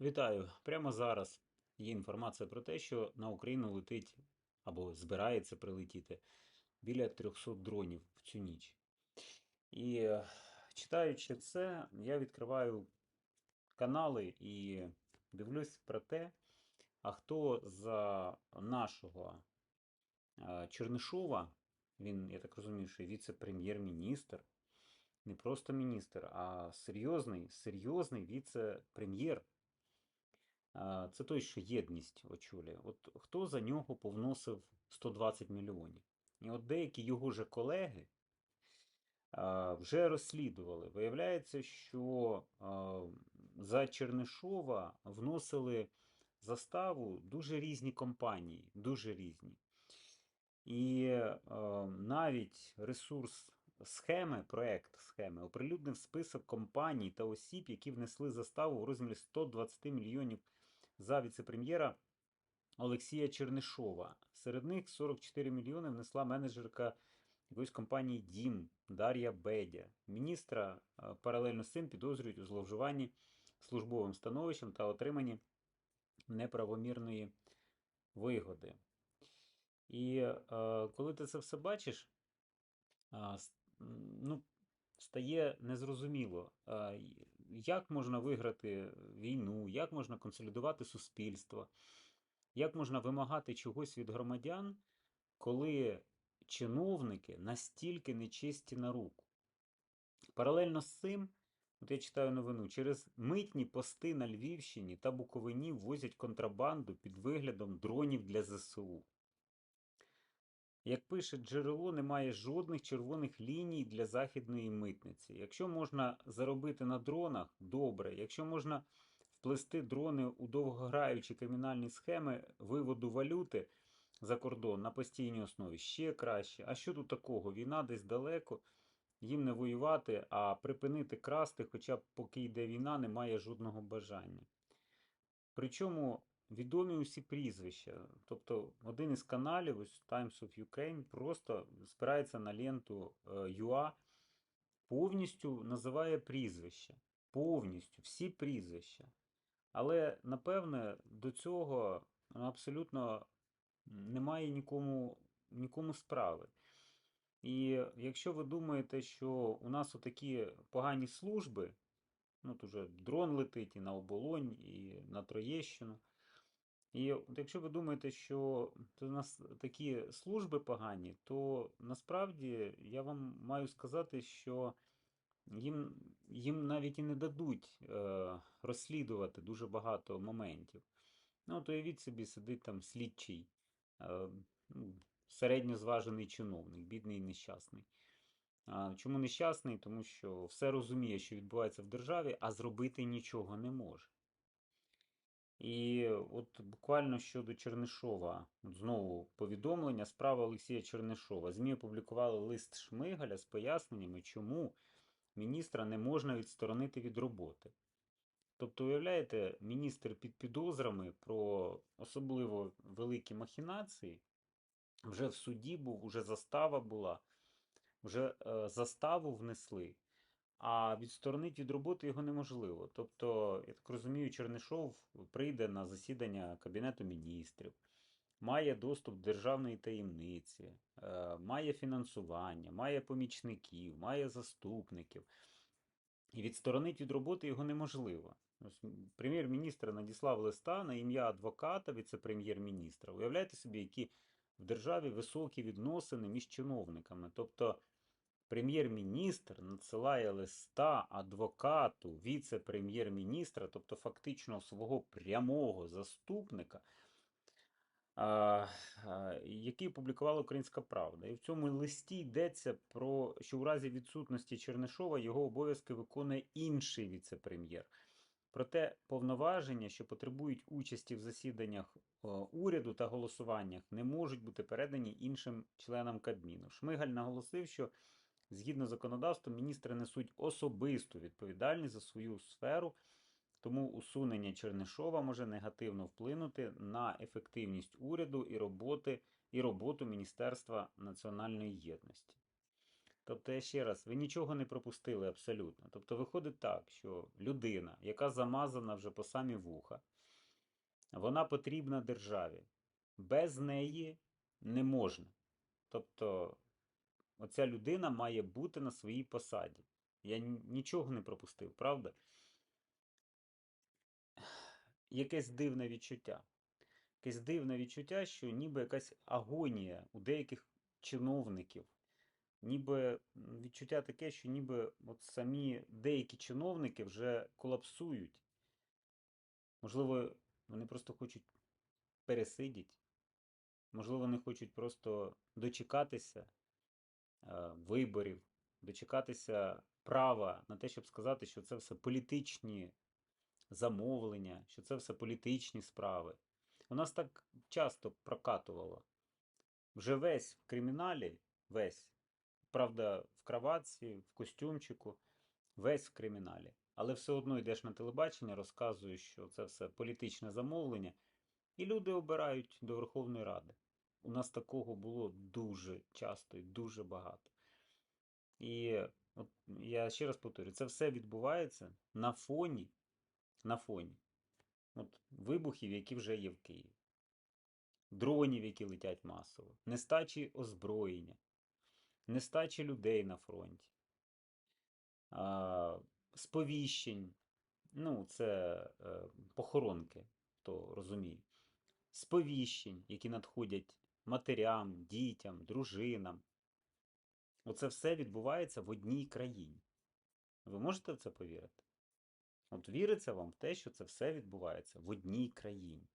Вітаю! Прямо зараз є інформація про те, що на Україну летить або збирається прилетіти біля 300 дронів в цю ніч. І е, читаючи це, я відкриваю канали і дивлюсь про те, а хто за нашого е, Чернишова, він, я так розумію, що віце-прем'єр-міністр, не просто міністр, а серйозний, серйозний віце-прем'єр. Це той, що єдність очолює. От хто за нього повносив 120 мільйонів? І от деякі його же колеги вже розслідували. Виявляється, що за Чернишова вносили заставу дуже різні компанії, дуже різні. І навіть ресурс схеми, проект схеми, оприлюднив список компаній та осіб, які внесли заставу в розмірі 120 мільйонів за віце-прем'єра Олексія Чернишова. Серед них 44 мільйони внесла менеджерка якоїсь компанії Дім Дар'я Бедя. Міністра е, паралельно з цим підозрюють у зловживанні службовим становищем та отриманні неправомірної вигоди. І е, коли ти це все бачиш, е, ну, стає незрозуміло, як можна виграти війну, як можна консолідувати суспільство, як можна вимагати чогось від громадян, коли чиновники настільки нечисті на руку. Паралельно з цим, от я читаю новину, через митні пости на Львівщині та Буковині ввозять контрабанду під виглядом дронів для ЗСУ. Як пише джерело, немає жодних червоних ліній для західної митниці. Якщо можна заробити на дронах, добре. Якщо можна вплести дрони у довгограючі кримінальні схеми виводу валюти за кордон на постійній основі, ще краще. А що тут такого? Війна десь далеко, їм не воювати, а припинити красти, хоча б поки йде війна, немає жодного бажання. Причому відомі усі прізвища. Тобто один із каналів, ось Times of Ukraine, просто спирається на ленту UA, повністю називає прізвища. Повністю всі прізвища. Але, напевне, до цього ну, абсолютно немає нікому, нікому справи. І якщо ви думаєте, що у нас отакі погані служби, ну, тут вже дрон летить і на оболонь, і на Троєщину. І от якщо ви думаєте, що у нас такі служби погані, то насправді я вам маю сказати, що їм їм навіть і не дадуть е, розслідувати дуже багато моментів. Ну, от уявіть собі, сидить там слідчий, е, ну, середньозважений чиновник, бідний і нещасний. А, Чому нещасний? Тому що все розуміє, що відбувається в державі, а зробити нічого не може. І от буквально щодо Чернишова, знову повідомлення, справа Олексія Чернишова. ЗМІ опублікували лист Шмигаля з поясненнями, чому міністра не можна відсторонити від роботи. Тобто, уявляєте, міністр під підозрами про особливо великі махінації, вже в суді був, вже застава була, вже е, заставу внесли а відсторонити від роботи його неможливо. Тобто, я так розумію, Чернишов прийде на засідання Кабінету міністрів, має доступ до державної таємниці, е, має фінансування, має помічників, має заступників. І відсторонити від роботи його неможливо. Прем'єр-міністр надіслав листа на ім'я адвоката віце-прем'єр-міністра. Уявляєте собі, які в державі високі відносини між чиновниками. Тобто Прем'єр-міністр надсилає листа адвокату віце-прем'єр-міністра, тобто фактично свого прямого заступника, який опублікувала Українська Правда. І в цьому листі йдеться про що у разі відсутності Чернишова його обов'язки виконує інший віце-прем'єр. Проте повноваження, що потребують участі в засіданнях уряду та голосуваннях, не можуть бути передані іншим членам Кабміну. Шмигаль наголосив, що Згідно з законодавством, міністри несуть особисту відповідальність за свою сферу, тому усунення Чернишова може негативно вплинути на ефективність уряду і роботи, і роботу Міністерства національної єдності. Тобто, я ще раз, ви нічого не пропустили абсолютно. Тобто, виходить так, що людина, яка замазана вже по самі вуха, вона потрібна державі. Без неї не можна. Тобто, оця людина має бути на своїй посаді. Я нічого не пропустив, правда? Якесь дивне відчуття. Якесь дивне відчуття, що ніби якась агонія у деяких чиновників. Ніби відчуття таке, що ніби от самі деякі чиновники вже колапсують. Можливо, вони просто хочуть пересидіти. Можливо, вони хочуть просто дочекатися виборів, дочекатися права на те, щоб сказати, що це все політичні замовлення, що це все політичні справи. У нас так часто прокатувало. Вже весь в криміналі, весь, правда, в краватці, в костюмчику, весь в криміналі. Але все одно йдеш на телебачення, розказуєш, що це все політичне замовлення, і люди обирають до Верховної Ради. У нас такого було дуже часто і дуже багато. І от я ще раз повторюю, це все відбувається на фоні, на фоні от, вибухів, які вже є в Києві, дронів, які летять масово, нестачі озброєння, нестачі людей на фронті, а, сповіщень, ну, це е, похоронки, хто розуміє, сповіщень, які надходять матерям, дітям, дружинам. Оце все відбувається в одній країні. Ви можете в це повірити? От віриться вам в те, що це все відбувається в одній країні.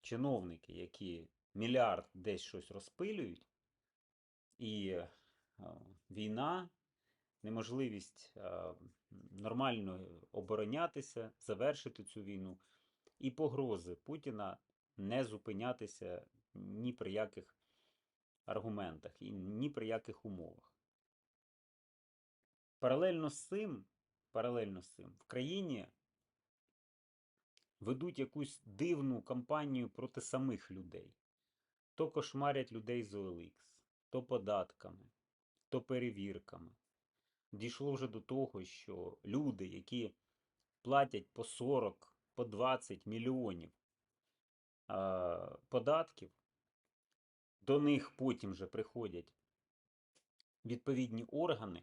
Чиновники, які мільярд десь щось розпилюють, і е, війна, неможливість е, нормально оборонятися, завершити цю війну, і погрози Путіна не зупинятися ні при яких аргументах і ні при яких умовах. Паралельно з цим, паралельно з цим, в країні ведуть якусь дивну кампанію проти самих людей. То кошмарять людей з OLX, то податками, то перевірками. Дійшло вже до того, що люди, які платять по 40, по 20 мільйонів а, податків, до них потім вже приходять відповідні органи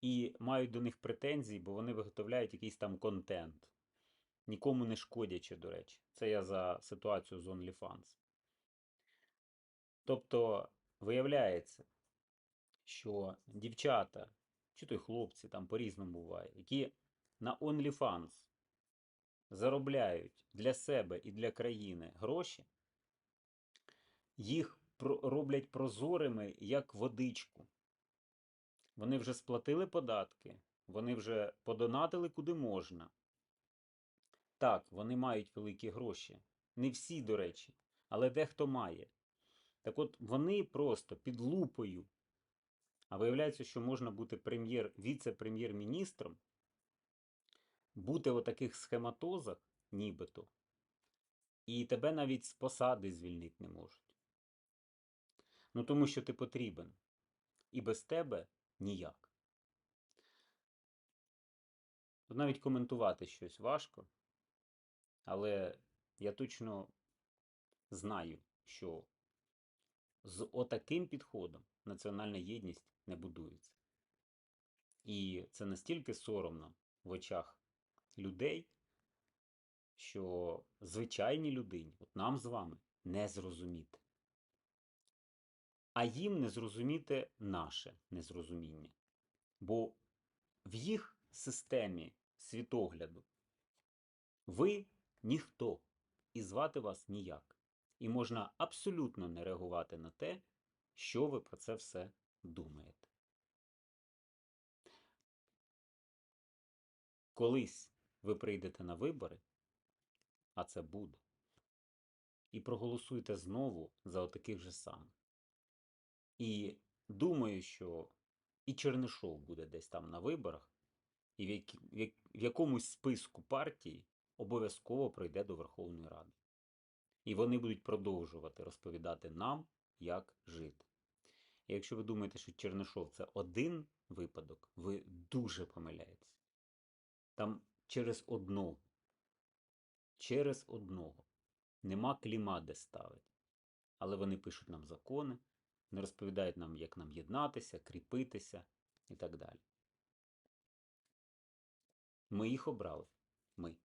і мають до них претензії, бо вони виготовляють якийсь там контент. Нікому не шкодячи, до речі. Це я за ситуацію з OnlyFans. Тобто, виявляється, що дівчата, чи то й хлопці, там по-різному буває, які на OnlyFans заробляють для себе і для країни гроші, їх роблять прозорими як водичку. Вони вже сплатили податки, вони вже подонатили куди можна. Так, вони мають великі гроші. Не всі, до речі, але дехто має. Так от вони просто під лупою. А виявляється, що можна бути прем'єр, віце-прем'єр-міністром, бути в таких схематозах, нібито, і тебе навіть з посади звільнити не можуть. Ну тому що ти потрібен. І без тебе ніяк. Тут навіть коментувати щось важко, але я точно знаю, що з отаким підходом національна єдність не будується. І це настільки соромно в очах людей, що звичайній людині, от нам з вами, не зрозуміти. А їм не зрозуміти наше незрозуміння. Бо в їх системі світогляду ви ніхто і звати вас ніяк. І можна абсолютно не реагувати на те, що ви про це все думаєте. Колись ви прийдете на вибори, а це буде, і проголосуєте знову за отаких же самих. І думаю, що і Чернишов буде десь там на виборах, і в, як- в якомусь списку партії обов'язково пройде до Верховної Ради. І вони будуть продовжувати розповідати нам, як жити. І якщо ви думаєте, що Чернишов це один випадок, ви дуже помиляєтесь. Там через одного. Через одного. Нема кліма, де ставити. Але вони пишуть нам закони, не розповідають нам, як нам єднатися, кріпитися і так далі. Ми їх обрали. Ми.